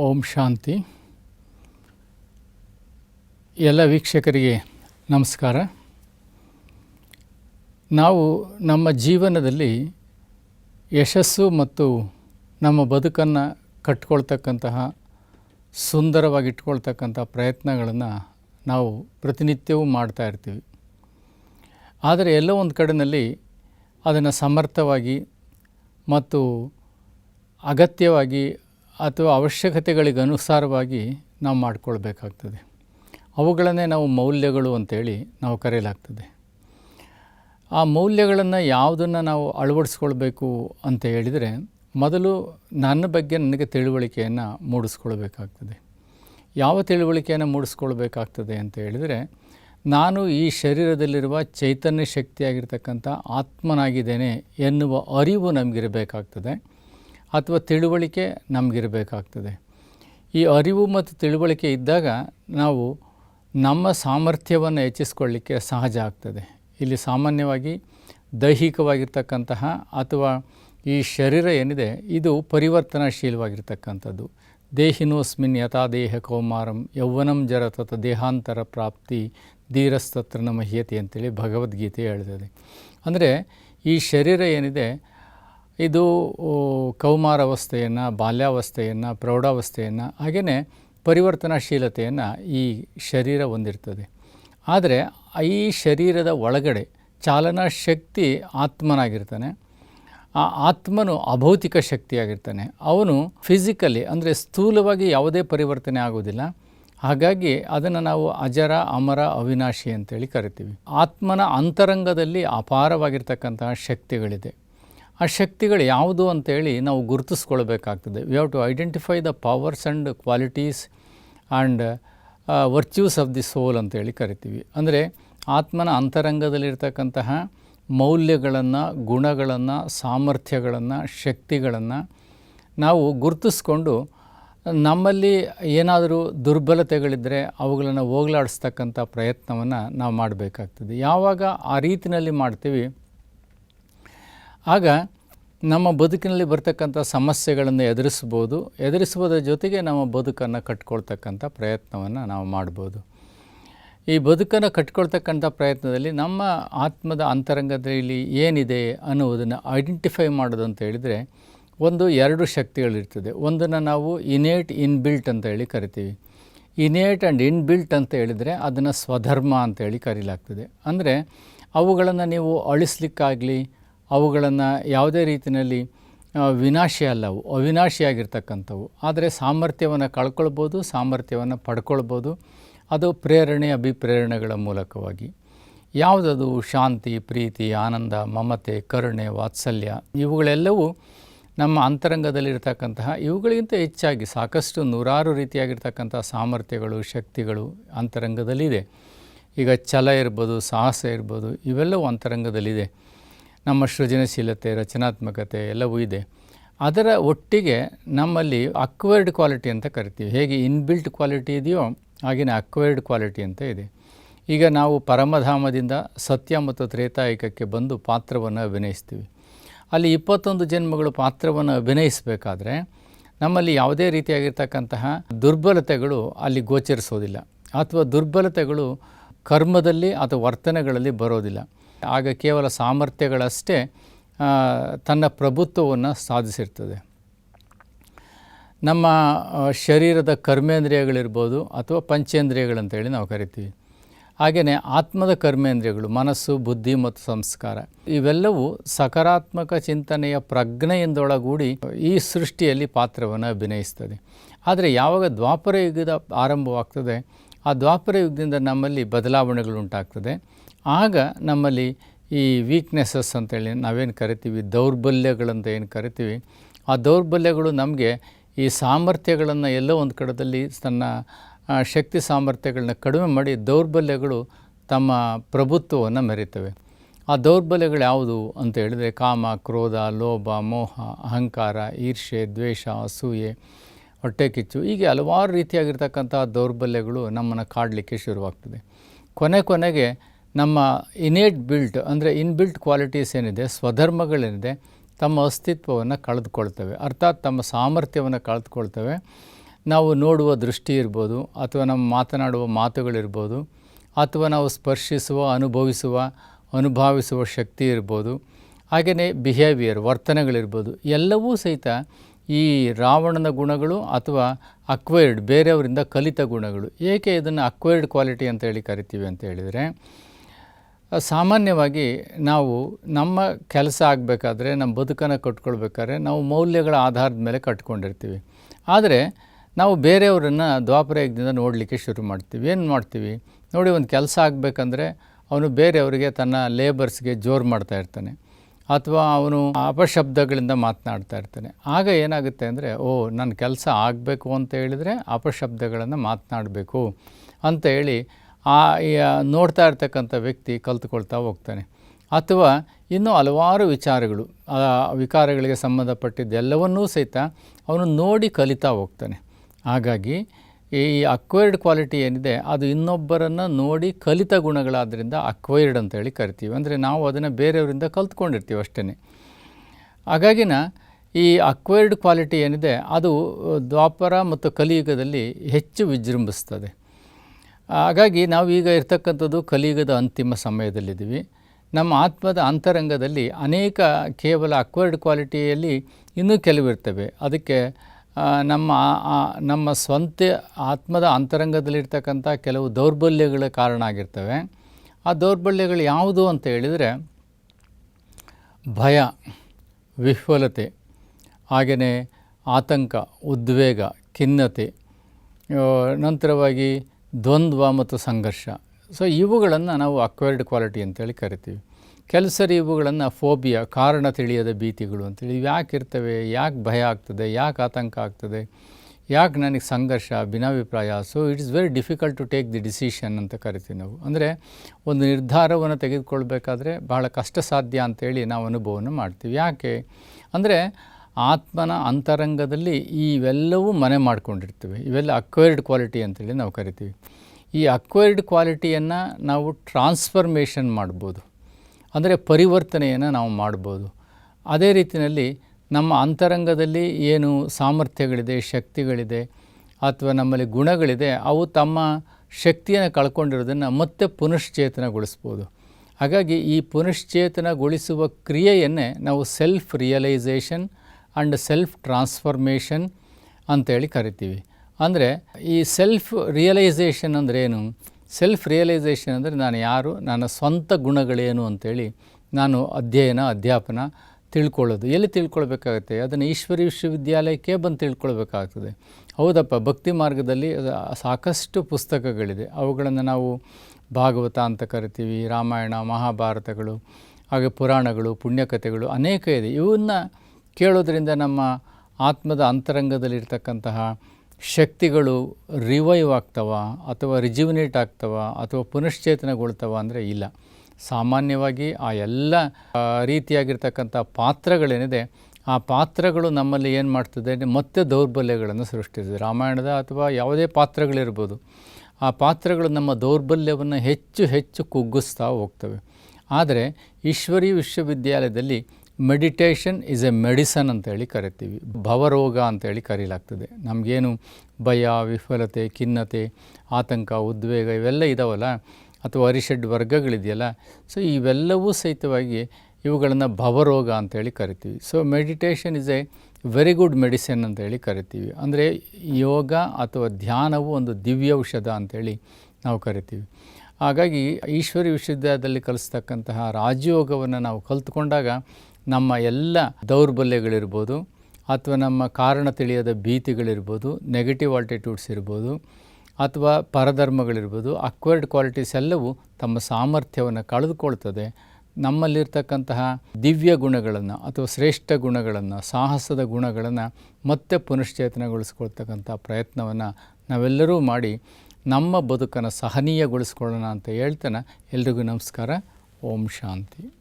ಓಂ ಶಾಂತಿ. ಎಲ್ಲ ವೀಕ್ಷಕರಿಗೆ ನಮಸ್ಕಾರ. ನಾವು ನಮ್ಮ ಜೀವನದಲ್ಲಿ ಯಶಸ್ಸು ಮತ್ತು ನಮ್ಮ ಬದುಕನ್ನು ಕಟ್ಕೊಳ್ತಕ್ಕಂತಹ ಸುಂದರವಾಗಿ ಇಟ್ಕೊಳ್ತಕ್ಕಂಥ ಪ್ರಯತ್ನಗಳನ್ನು ನಾವು ಪ್ರತಿನಿತ್ಯವೂ ಮಾಡ್ತಾ ಇರ್ತೀವಿ. ಆದರೆ ಎಲ್ಲೋ ಒಂದು ಕಡೆಯಲ್ಲಿ ಅದನ್ನು ಸಮರ್ಥವಾಗಿ ಮತ್ತು ಅಗತ್ಯವಾಗಿ ಅಥವಾ ಅವಶ್ಯಕತೆಗಳಿಗೆ ಅನುಸಾರವಾಗಿ ನಾವು ಮಾಡಿಕೊಳ್ಬೇಕಾಗ್ತದೆ. ಅವುಗಳನ್ನೇ ನಾವು ಮೌಲ್ಯಗಳು ಅಂತೇಳಿ ನಾವು ಕರೆಯಲಾಗ್ತದೆ. ಆ ಮೌಲ್ಯಗಳನ್ನು ಯಾವುದನ್ನು ನಾವು ಅಳವಡಿಸ್ಕೊಳ್ಬೇಕು ಅಂತ ಹೇಳಿದರೆ ಮೊದಲು ನನ್ನ ಬಗ್ಗೆ ನನಗೆ ತಿಳುವಳಿಕೆಯನ್ನು ಮೂಡಿಸ್ಕೊಳ್ಬೇಕಾಗ್ತದೆ. ಯಾವ ತಿಳುವಳಿಕೆಯನ್ನು ಮೂಡಿಸ್ಕೊಳ್ಬೇಕಾಗ್ತದೆ ಅಂತ ಹೇಳಿದರೆ ನಾನು ಈ ಶರೀರದಲ್ಲಿರುವ ಚೈತನ್ಯ ಶಕ್ತಿಯಾಗಿರ್ತಕ್ಕಂಥ ಆತ್ಮನಾಗಿದ್ದೇನೆ ಎನ್ನುವ ಅರಿವು ನಮಗಿರಬೇಕಾಗ್ತದೆ. ಅಥವಾ ತಿಳುವಳಿಕೆ ನಮಗಿರಬೇಕಾಗ್ತದೆ. ಈ ಅರಿವು ಮತ್ತು ತಿಳುವಳಿಕೆ ಇದ್ದಾಗ ನಾವು ನಮ್ಮ ಸಾಮರ್ಥ್ಯವನ್ನು ಹೆಚ್ಚಿಸ್ಕೊಳ್ಳಿಕ್ಕೆ ಸಹಜ ಆಗ್ತದೆ. ಇಲ್ಲಿ ಸಾಮಾನ್ಯವಾಗಿ ದೈಹಿಕವಾಗಿರ್ತಕ್ಕಂತಹ ಅಥವಾ ಈ ಶರೀರ ಏನಿದೆ, ಇದು ಪರಿವರ್ತನಾಶೀಲವಾಗಿರ್ತಕ್ಕಂಥದ್ದು. ದೇಹಿನೋಸ್ಮಿನ್ ಯಥಾ ದೇಹ ಕೌಮಾರಂ ಯೌವನಂ ಜರ ತತ ದೇಹಾಂತರ ಪ್ರಾಪ್ತಿ ಧೀರಸ್ತತ್ರ ನಮಹ್ಯತೆ ಅಂತೇಳಿ ಭಗವದ್ಗೀತೆ ಹೇಳ್ತದೆ. ಅಂದರೆ ಈ ಶರೀರ ಏನಿದೆ ಇದು ಕೌಮಾರಾವಸ್ಥೆಯನ್ನು, ಬಾಲ್ಯಾವಸ್ಥೆಯನ್ನು, ಪ್ರೌಢಾವಸ್ಥೆಯನ್ನು ಹಾಗೆಯೇ ಪರಿವರ್ತನಾಶೀಲತೆಯನ್ನು ಈ ಶರೀರ ಹೊಂದಿರ್ತದೆ. ಆದರೆ ಈ ಶರೀರದ ಒಳಗಡೆ ಚಾಲನಾ ಶಕ್ತಿ ಆತ್ಮನಾಗಿರ್ತಾನೆ. ಆ ಆತ್ಮನು ಅಭೌತಿಕ ಶಕ್ತಿಯಾಗಿರ್ತಾನೆ. ಅವನು ಫಿಸಿಕಲಿ ಅಂದರೆ ಸ್ಥೂಲವಾಗಿ ಯಾವುದೇ ಪರಿವರ್ತನೆ ಆಗೋದಿಲ್ಲ. ಹಾಗಾಗಿ ಅದನ್ನು ನಾವು ಅಜರ, ಅಮರ, ಅವಿನಾಶಿ ಅಂತೇಳಿ ಕರಿತೀವಿ. ಆತ್ಮನ ಅಂತರಂಗದಲ್ಲಿ ಅಪಾರವಾಗಿರ್ತಕ್ಕಂತಹ ಶಕ್ತಿಗಳಿದೆ. ಆ ಶಕ್ತಿಗಳು ಯಾವುದು ಅಂತೇಳಿ ನಾವು ಗುರುತಿಸ್ಕೊಳ್ಬೇಕಾಗ್ತದೆ. We have to identify the powers and qualities and virtues of the soul ಅಂತೇಳಿ ಕರಿತೀವಿ. ಅಂದರೆ ಆತ್ಮನ ಅಂತರಂಗದಲ್ಲಿರ್ತಕ್ಕಂತಹ ಮೌಲ್ಯಗಳನ್ನು, ಗುಣಗಳನ್ನು, ಸಾಮರ್ಥ್ಯಗಳನ್ನು, ಶಕ್ತಿಗಳನ್ನು ನಾವು ಗುರುತಿಸ್ಕೊಂಡು ನಮ್ಮಲ್ಲಿ ಏನಾದರೂ ದುರ್ಬಲತೆಗಳಿದ್ದರೆ ಅವುಗಳನ್ನು ಹೋಗ್ಲಾಡಿಸ್ತಕ್ಕಂಥ ಪ್ರಯತ್ನವನ್ನು ನಾವು ಮಾಡಬೇಕಾಗ್ತದೆ. ಯಾವಾಗ ಆ ರೀತಿಯಲ್ಲಿ ಮಾಡ್ತೀವಿ ಆಗ ನಮ್ಮ ಬದುಕಿನಲ್ಲಿ ಬರ್ತಕ್ಕಂಥ ಸಮಸ್ಯೆಗಳನ್ನು ಎದುರಿಸ್ಬೋದು, ಎದುರಿಸುವುದರ ಜೊತೆಗೆ ನಮ್ಮ ಬದುಕನ್ನು ಕಟ್ಕೊಳ್ತಕ್ಕಂಥ ಪ್ರಯತ್ನವನ್ನು ನಾವು ಮಾಡ್ಬೋದು. ಈ ಬದುಕನ್ನು ಕಟ್ಕೊಳ್ತಕ್ಕಂಥ ಪ್ರಯತ್ನದಲ್ಲಿ ನಮ್ಮ ಆತ್ಮದ ಅಂತರಂಗದಲ್ಲಿ ಏನಿದೆ ಅನ್ನುವುದನ್ನು ಐಡೆಂಟಿಫೈ ಮಾಡೋದು ಅಂತ ಹೇಳಿದರೆ, ಒಂದು ಎರಡು ಶಕ್ತಿಗಳಿರ್ತದೆ. ಒಂದನ್ನು ನಾವು ಇನೇಟ್ ಇನ್ಬಿಲ್ಟ್ ಅಂತ ಹೇಳಿ ಕರಿತೀವಿ. ಇನೇಟ್ ಆ್ಯಂಡ್ ಇನ್ಬಿಲ್ಟ್ ಅಂತ ಹೇಳಿದರೆ ಅದನ್ನು ಸ್ವಧರ್ಮ ಅಂತೇಳಿ ಕರೀಲಾಗ್ತದೆ. ಅಂದರೆ ಅವುಗಳನ್ನು ನೀವು ಅಳಿಸ್ಲಿಕ್ಕಾಗಲಿ ಅವುಗಳನ್ನು ಯಾವುದೇ ರೀತಿಯಲ್ಲಿ ವಿನಾಶಿ ಅಲ್ಲವು, ಅವಿನಾಶಿಯಾಗಿರ್ತಕ್ಕಂಥವು. ಆದರೆ ಸಾಮರ್ಥ್ಯವನ್ನು ಕಳ್ಕೊಳ್ಬೋದು, ಸಾಮರ್ಥ್ಯವನ್ನು ಪಡ್ಕೊಳ್ಬೋದು. ಅದು ಪ್ರೇರಣೆ, ಅಭಿಪ್ರೇರಣೆಗಳ ಮೂಲಕವಾಗಿ. ಯಾವುದದು ಶಾಂತಿ, ಪ್ರೀತಿ, ಆನಂದ, ಮಮತೆ, ಕರುಣೆ, ವಾತ್ಸಲ್ಯ, ಇವುಗಳೆಲ್ಲವೂ ನಮ್ಮ ಅಂತರಂಗದಲ್ಲಿರ್ತಕ್ಕಂತಹ, ಇವುಗಳಿಗಿಂತ ಹೆಚ್ಚಾಗಿ ಸಾಕಷ್ಟು ನೂರಾರು ರೀತಿಯಾಗಿರ್ತಕ್ಕಂಥ ಸಾಮರ್ಥ್ಯಗಳು, ಶಕ್ತಿಗಳು ಅಂತರಂಗದಲ್ಲಿದೆ. ಈಗ ಛಲ ಇರ್ಬೋದು, ಸಾಹಸ ಇರ್ಬೋದು, ಇವೆಲ್ಲವೂ ಅಂತರಂಗದಲ್ಲಿದೆ. ನಮ್ಮ ಸೃಜನಶೀಲತೆ, ರಚನಾತ್ಮಕತೆ ಎಲ್ಲವೂ ಇದೆ. ಅದರ ಒಟ್ಟಿಗೆ ನಮ್ಮಲ್ಲಿ ಅಕ್ವೈರ್ಡ್ ಕ್ವಾಲಿಟಿ ಅಂತ ಕರಿತೀವಿ. ಹೇಗೆ ಇನ್ಬಿಲ್ಟ್ ಕ್ವಾಲಿಟಿ ಇದೆಯೋ ಹಾಗೆಯೇ ಅಕ್ವೈರ್ಡ್ ಕ್ವಾಲಿಟಿ ಅಂತ ಇದೆ. ಈಗ ನಾವು ಪರಮಧಾಮದಿಂದ ಸತ್ಯ ಮತ್ತು ತ್ರೇತಾಯಿಕಕ್ಕೆ ಬಂದು ಪಾತ್ರವನ್ನು ಅಭಿನಯಿಸ್ತೀವಿ. ಅಲ್ಲಿ ಇಪ್ಪತ್ತೊಂದು ಜನ್ಮಗಳು ಪಾತ್ರವನ್ನು ಅಭಿನಯಿಸಬೇಕಾದ್ರೆ ನಮ್ಮಲ್ಲಿ ಯಾವುದೇ ರೀತಿಯಾಗಿರ್ತಕ್ಕಂತಹ ದುರ್ಬಲತೆಗಳು ಅಲ್ಲಿ ಗೋಚರಿಸೋದಿಲ್ಲ. ಅಥವಾ ದುರ್ಬಲತೆಗಳು ಕರ್ಮದಲ್ಲಿ ಅಥವಾ ವರ್ತನೆಗಳಲ್ಲಿ ಬರೋದಿಲ್ಲ. ಆಗ ಕೇವಲ ಸಾಮರ್ಥ್ಯಗಳಷ್ಟೇ ತನ್ನ ಪ್ರಭುತ್ವವನ್ನು ಸಾಧಿಸಿರ್ತದೆ. ನಮ್ಮ ಶರೀರದ ಕರ್ಮೇಂದ್ರಿಯಗಳಿರ್ಬೋದು ಅಥವಾ ಪಂಚೇಂದ್ರಿಯಗಳಂತೇಳಿ ನಾವು ಕರಿತೀವಿ. ಹಾಗೆಯೇ ಆತ್ಮದ ಕರ್ಮೇಂದ್ರಿಯಗಳು, ಮನಸ್ಸು, ಬುದ್ಧಿ ಮತ್ತು ಸಂಸ್ಕಾರ, ಇವೆಲ್ಲವೂ ಸಕಾರಾತ್ಮಕ ಚಿಂತನೆಯ ಪ್ರಜ್ಞೆಯಿಂದೊಳಗೂಡಿ ಈ ಸೃಷ್ಟಿಯಲ್ಲಿ ಪಾತ್ರವನ್ನು ಅಭಿನಯಿಸ್ತದೆ. ಆದರೆ ಯಾವಾಗ ದ್ವಾಪರ ಯುಗದ ಆರಂಭವಾಗ್ತದೆ, ಆ ದ್ವಾಪರ ಯುಗದಿಂದ ನಮ್ಮಲ್ಲಿ ಬದಲಾವಣೆಗಳು ಉಂಟಾಗ್ತದೆ ಆಗ ನಮ್ಮಲ್ಲಿ ಈ ವೀಕ್ನೆಸ್ಸಸ್ ಅಂತೇಳಿ ನಾವೇನು ಕರಿತೀವಿ, ದೌರ್ಬಲ್ಯಗಳಂತ ಏನು ಕರಿತೀವಿ, ಆ ದೌರ್ಬಲ್ಯಗಳು ನಮಗೆ ಈ ಸಾಮರ್ಥ್ಯಗಳನ್ನು ಎಲ್ಲೋ ಒಂದು ಕಡೆದಲ್ಲಿ ತನ್ನ ಶಕ್ತಿ ಸಾಮರ್ಥ್ಯಗಳನ್ನ ಕಡಿಮೆ ಮಾಡಿ ದೌರ್ಬಲ್ಯಗಳು ತಮ್ಮ ಪ್ರಭುತ್ವವನ್ನು ಮೆರೀತವೆ. ಆ ದೌರ್ಬಲ್ಯಗಳು ಯಾವುದು ಅಂತ ಹೇಳಿದರೆ ಕಾಮ, ಕ್ರೋಧ, ಲೋಭ, ಮೋಹ, ಅಹಂಕಾರ ಈರ್ಷೆ ದ್ವೇಷ, ಅಸೂಯೆ, ಹೊಟ್ಟೆ ಕಿಚ್ಚು ಹೀಗೆ ಹಲವಾರು ರೀತಿಯಾಗಿರ್ತಕ್ಕಂಥ ದೌರ್ಬಲ್ಯಗಳು ನಮ್ಮನ್ನು ಕಾಡಲಿಕ್ಕೆ ಶುರುವಾಗ್ತದೆ. ಕೊನೆ ಕೊನೆಗೆ ನಮ್ಮ ಇನೇಟ್ ಬಿಲ್ಟ್ ಅಂದರೆ ಇನ್ಬಿಲ್ಟ್ ಕ್ವಾಲಿಟೀಸ್ ಏನಿದೆ, ಸ್ವಧರ್ಮಗಳೇನಿದೆ, ತಮ್ಮ ಅಸ್ತಿತ್ವವನ್ನು ಕಳೆದುಕೊಳ್ತವೆ. ಅರ್ಥಾತ್ ತಮ್ಮ ಸಾಮರ್ಥ್ಯವನ್ನು ಕಳೆದುಕೊಳ್ತವೆ. ನಾವು ನೋಡುವ ದೃಷ್ಟಿ ಇರ್ಬೋದು, ಅಥವಾ ನಮ್ಮ ಮಾತನಾಡುವ ಮಾತುಗಳಿರ್ಬೋದು, ಅಥವಾ ನಾವು ಸ್ಪರ್ಶಿಸುವ, ಅನುಭವಿಸುವ ಅನುಭವಿಸುವ ಶಕ್ತಿ ಇರ್ಬೋದು. ಹಾಗೆಯೇ ಬಿಹೇವಿಯರ್ ವರ್ತನೆಗಳಿರ್ಬೋದು. ಎಲ್ಲವೂ ಸಹಿತ ಈ ರಾವಣನ ಗುಣಗಳು ಅಥವಾ ಅಕ್ವೈರ್ಡ್ ಬೇರೆಯವರಿಂದ ಕಲಿತ ಗುಣಗಳು. ಏಕೆ ಇದನ್ನು ಅಕ್ವೈರ್ಡ್ ಕ್ವಾಲಿಟಿ ಅಂತ ಹೇಳಿ ಕರಿತೀವಿ ಅಂತ ಹೇಳಿದರೆ ಸಾಮಾನ್ಯವಾಗಿ ನಾವು ನಮ್ಮ ಕೆಲಸ ಆಗಬೇಕಾದ್ರೆ ನಮ್ಮ ಬದುಕನ್ನು ಕಟ್ಕೊಳ್ಬೇಕಾದ್ರೆ ನಾವು ಮೌಲ್ಯಗಳ ಆಧಾರದ ಮೇಲೆ ಕಟ್ಕೊಂಡಿರ್ತೀವಿ. ಆದರೆ ನಾವು ಬೇರೆಯವರನ್ನು ದ್ವಾಪರ ಯುಗದಿಂದ ನೋಡಲಿಕ್ಕೆ ಶುರು ಮಾಡ್ತೀವಿ. ಏನು ಮಾಡ್ತೀವಿ? ನೋಡಿ ಒಂದು ಕೆಲಸ ಆಗಬೇಕಂದ್ರೆ ಅವನು ಬೇರೆಯವರಿಗೆ ತನ್ನ ಲೇಬರ್ಸ್ಗೆ ಜೋರು ಮಾಡ್ತಾ ಇರ್ತಾನೆ. ಅಥವಾ ಅವನು ಅಪಶಬ್ದಗಳಿಂದ ಮಾತನಾಡ್ತಾ ಇರ್ತಾನೆ. ಆಗ ಏನಾಗುತ್ತೆ ಅಂದರೆ, ಓ ನನ್ನ ಕೆಲಸ ಆಗಬೇಕು ಅಂತ ಹೇಳಿದರೆ ಅಪಶಬ್ದಗಳನ್ನು ಮಾತನಾಡಬೇಕು ಅಂತ ಹೇಳಿ ಆ ನೋಡ್ತಾ ಇರ್ತಕ್ಕಂಥ ವ್ಯಕ್ತಿ ಕಲ್ತ್ಕೊಳ್ತಾ ಹೋಗ್ತಾನೆ. ಅಥವಾ ಇನ್ನೂ ಹಲವಾರು ವಿಚಾರಗಳು ವಿಕಾರಗಳಿಗೆ ಸಂಬಂಧಪಟ್ಟಿದ್ದೆಲ್ಲವನ್ನೂ ಸಹಿತ ಅವನು ನೋಡಿ ಕಲಿತಾ ಹೋಗ್ತಾನೆ. ಹಾಗಾಗಿ ಈ ಅಕ್ವೈರ್ಡ್ ಕ್ವಾಲಿಟಿ ಏನಿದೆ, ಅದು ಇನ್ನೊಬ್ಬರನ್ನು ನೋಡಿ ಕಲಿತ ಗುಣಗಳಾದ್ದರಿಂದ ಅಕ್ವೈರ್ಡ್ ಅಂತ ಹೇಳಿ ಕರಿತೀವಿ. ಅಂದರೆ ನಾವು ಅದನ್ನು ಬೇರೆಯವರಿಂದ ಕಲ್ತ್ಕೊಂಡಿರ್ತೀವಿ ಅಷ್ಟೇ ಹಾಗಾಗಿನ ಈ ಅಕ್ವೈರ್ಡ್ ಕ್ವಾಲಿಟಿ ಏನಿದೆ, ಅದು ದ್ವಾಪರ ಮತ್ತು ಕಲಿಯುಗದಲ್ಲಿ ಹೆಚ್ಚು ವಿಜೃಂಭಿಸ್ತದೆ. ಹಾಗಾಗಿ ನಾವು ಈಗ ಇರ್ತಕ್ಕಂಥದ್ದು ಕಲಿಯುಗದ ಅಂತಿಮ ಸಮಯದಲ್ಲಿದ್ದೀವಿ. ನಮ್ಮ ಆತ್ಮದ ಅಂತರಂಗದಲ್ಲಿ ಅನೇಕ ಕೇವಲ ಅಕ್ವರ್ಡ್ ಕ್ವಾಲಿಟಿಯಲ್ಲಿ ಇನ್ನೂ ಕೆಲವಿರ್ತವೆ ಅದಕ್ಕೆ ನಮ್ಮ ನಮ್ಮ ಸ್ವಂತ ಆತ್ಮದ ಅಂತರಂಗದಲ್ಲಿರ್ತಕ್ಕಂಥ ಕೆಲವು ದೌರ್ಬಲ್ಯಗಳ ಕಾರಣ ಆಗಿರ್ತವೆ. ಆ ದೌರ್ಬಲ್ಯಗಳು ಯಾವುದು ಅಂತ ಹೇಳಿದರೆ, ಭಯ, ವಿಫಲತೆ, ಹಾಗೆಯೇ ಆತಂಕ, ಉದ್ವೇಗ, ಖಿನ್ನತೆ ನಂತರವಾಗಿ ದ್ವಂದ್ವ ಮತ್ತು ಸಂಘರ್ಷ. ಸೊ ಇವುಗಳನ್ನು ನಾವು ಅಕ್ವೈರ್ಡ್ ಕ್ವಾಲಿಟಿ ಅಂತೇಳಿ ಕರಿತೀವಿ. ಕೆಲಸರಿ ಇವುಗಳನ್ನು ಫೋಬಿಯಾ ಕಾರಣ ತಿಳಿಯದ ಭೀತಿಗಳು ಅಂತೇಳಿ ಇವು ಯಾಕೆ ಇರ್ತವೆ? ಯಾಕೆ ಭಯ ಆಗ್ತದೆ? ಯಾಕೆ ಆತಂಕ ಆಗ್ತದೆ? ಯಾಕೆ ನನಗೆ ಸಂಘರ್ಷ, ಭಿನ್ನಾಭಿಪ್ರಾಯ? So it is very difficult to take the decision ಅಂತ ಕರಿತೀವಿ ನಾವು. ಅಂದರೆ ಒಂದು ನಿರ್ಧಾರವನ್ನು ತೆಗೆದುಕೊಳ್ಬೇಕಾದ್ರೆ ಬಹಳ ಕಷ್ಟ ಸಾಧ್ಯ ಅಂತೇಳಿ ನಾವು ಅನುಭವವನ್ನು ಮಾಡ್ತೀವಿ. ಯಾಕೆ? ಅಂದರೆ ಆತ್ಮನ ಅಂತರಂಗದಲ್ಲಿ ಇವೆಲ್ಲವೂ ಮನೆ ಮಾಡ್ಕೊಂಡಿರ್ತವೆ. ಇವೆಲ್ಲ ಅಕ್ವೈರ್ಡ್ ಕ್ವಾಲಿಟಿ ಅಂತೇಳಿ ನಾವು ಕರಿತೀವಿ. ಈ ಅಕ್ವೈರ್ಡ್ ಕ್ವಾಲಿಟಿಯನ್ನು ನಾವು ಟ್ರಾನ್ಸ್ಫರ್ಮೇಷನ್ ಮಾಡ್ಬೋದು. ಅಂದರೆ ಪರಿವರ್ತನೆಯನ್ನು ನಾವು ಮಾಡ್ಬೋದು. ಅದೇ ರೀತಿಯಲ್ಲಿ ನಮ್ಮ ಅಂತರಂಗದಲ್ಲಿ ಏನು ಸಾಮರ್ಥ್ಯಗಳಿದೆ, ಶಕ್ತಿಗಳಿದೆ, ಅಥವಾ ನಮ್ಮಲ್ಲಿ ಗುಣಗಳಿದೆ, ಅವು ತಮ್ಮ ಶಕ್ತಿಯನ್ನು ಕಳ್ಕೊಂಡಿರೋದನ್ನು ಮತ್ತೆ ಪುನಶ್ಚೇತನಗೊಳಿಸ್ಬೋದು. ಹಾಗಾಗಿ ಈ ಪುನಶ್ಚೇತನಗೊಳಿಸುವ ಕ್ರಿಯೆಯನ್ನೇ ನಾವು self realisation and self transformation ಅಂತೇಳಿ ಕರಿತೀವಿ. ಅಂದರೆ ಈ ಸೆಲ್ಫ್ ರಿಯಲೈಸೇಷನ್ ಅಂದರೆ ಏನು? ಸೆಲ್ಫ್ ರಿಯಲೈಸೇಷನ್ ಅಂದರೆ ನಾನು ಯಾರು, ನನ್ನ ಸ್ವಂತ ಗುಣಗಳೇನು ಅಂತೇಳಿ ನಾನು ಅಧ್ಯಯನ, ಅಧ್ಯಾಪನ ತಿಳ್ಕೊಳ್ಳೋದು. ಎಲ್ಲಿ ತಿಳ್ಕೊಳ್ಬೇಕಾಗುತ್ತೆ? ಅದನ್ನು ಈಶ್ವರಿ ವಿಶ್ವವಿದ್ಯಾಲಯಕ್ಕೆ ಬಂದು ತಿಳ್ಕೊಳ್ಬೇಕಾಗ್ತದೆ. ಹೌದಪ್ಪ, ಭಕ್ತಿ ಮಾರ್ಗದಲ್ಲಿ ಸಾಕಷ್ಟು ಪುಸ್ತಕಗಳಿದೆ. ಅವುಗಳನ್ನು ನಾವು ಭಾಗವತ ಅಂತ ಕರಿತೀವಿ, ರಾಮಾಯಣ, ಮಹಾಭಾರತಗಳು, ಹಾಗೆ ಪುರಾಣಗಳು, ಪುಣ್ಯಕಥೆಗಳು ಅನೇಕ ಇದೆ. ಇವನ್ನ ಕೇಳೋದ್ರಿಂದ ನಮ್ಮ ಆತ್ಮದ ಅಂತರಂಗದಲ್ಲಿರ್ತಕ್ಕಂತಹ ಶಕ್ತಿಗಳು ರಿವೈವ್ ಆಗ್ತವ ಅಥವಾ ರಿಜಿವಿನೇಟ್ ಆಗ್ತವ ಅಥವಾ ಪುನಶ್ಚೇತನಗೊಳ್ತವ ಅಂದರೆ ಇಲ್ಲ. ಸಾಮಾನ್ಯವಾಗಿ ಆ ಎಲ್ಲ ರೀತಿಯಾಗಿರ್ತಕ್ಕಂಥ ಪಾತ್ರಗಳೇನಿದೆ, ಆ ಪಾತ್ರಗಳು ನಮ್ಮಲ್ಲಿ ಏನು ಮಾಡ್ತದೆ, ಮತ್ತೆ ದೌರ್ಬಲ್ಯಗಳನ್ನು ಸೃಷ್ಟಿಸಿದೆ ರಾಮಾಯಣದ ಅಥವಾ ಯಾವುದೇ ಪಾತ್ರಗಳಿರ್ಬೋದು, ಆ ಪಾತ್ರಗಳು ನಮ್ಮ ದೌರ್ಬಲ್ಯವನ್ನು ಹೆಚ್ಚು ಹೆಚ್ಚು ಕುಗ್ಗಿಸ್ತಾ ಹೋಗ್ತವೆ. ಆದರೆ ಈಶ್ವರಿ ವಿಶ್ವವಿದ್ಯಾಲಯದಲ್ಲಿ ಮೆಡಿಟೇಷನ್ ಇಸ್ ಎ ಮೆಡಿಸನ್ ಅಂತೇಳಿ ಕರಿತೀವಿ. ಭವರೋಗ ಅಂತೇಳಿ ಕರೀಲಾಗ್ತದೆ. ನಮಗೇನು ಭಯ, ವಿಫಲತೆ, ಖಿನ್ನತೆ, ಆತಂಕ, ಉದ್ವೇಗ ಇವೆಲ್ಲ ಇದಾವಲ್ಲ? ಅಥವಾ ಅರಿಷಡ್ ವರ್ಗಗಳಿದೆಯಲ್ಲ? ಸೊ ಇವೆಲ್ಲವೂ ಸಹಿತವಾಗಿ ಇವುಗಳನ್ನು ಭವರೋಗ ಅಂತೇಳಿ ಕರಿತೀವಿ. So meditation is a very good medicine ಅಂತೇಳಿ ಕರಿತೀವಿ. ಅಂದರೆ ಯೋಗ ಅಥವಾ ಧ್ಯಾನವು ಒಂದು ದಿವ್ಯ ಔಷಧ ಅಂತೇಳಿ ನಾವು ಕರಿತೀವಿ. ಹಾಗಾಗಿ ಈಶ್ವರಿ ವಿಶ್ವವಿದ್ಯಾಲಯದಲ್ಲಿ ಕಲಿಸ್ತಕ್ಕಂತಹ ರಾಜಯೋಗವನ್ನು ನಾವು ಕಲ್ತ್ಕೊಂಡಾಗ ನಮ್ಮ ಎಲ್ಲ ದೌರ್ಬಲ್ಯಗಳಿರ್ಬೋದು ಅಥವಾ ನಮ್ಮ ಕಾರಣ ತಿಳಿಯದ ಭೀತಿಗಳಿರ್ಬೋದು ನೆಗೆಟಿವ್ ಆಲ್ಟಿಟ್ಯೂಡ್ಸ್ ಇರ್ಬೋದು ಅಥವಾ ಪರಧರ್ಮಗಳಿರ್ಬೋದು ಅಕ್ವರ್ಡ್ ಕ್ವಾಲಿಟೀಸ್ ಎಲ್ಲವೂ ತಮ್ಮ ಸಾಮರ್ಥ್ಯವನ್ನು ಕಳೆದುಕೊಳ್ತದೆ. ನಮ್ಮಲ್ಲಿರ್ತಕ್ಕಂತಹ ದಿವ್ಯ ಗುಣಗಳನ್ನು ಅಥವಾ ಶ್ರೇಷ್ಠ ಗುಣಗಳನ್ನು, ಸಾಹಸದ ಗುಣಗಳನ್ನು ಮತ್ತೆ ಪುನಶ್ಚೇತನಗೊಳಿಸ್ಕೊಳ್ತಕ್ಕಂಥ ಪ್ರಯತ್ನವನ್ನು ನಾವೆಲ್ಲರೂ ಮಾಡಿ ನಮ್ಮ ಬದುಕನ್ನು ಸಹನೀಯಗೊಳಿಸ್ಕೊಳ್ಳೋಣ ಅಂತ ಹೇಳ್ತಾನೆ. ಎಲ್ರಿಗೂ ನಮಸ್ಕಾರ. ಓಂ ಶಾಂತಿ.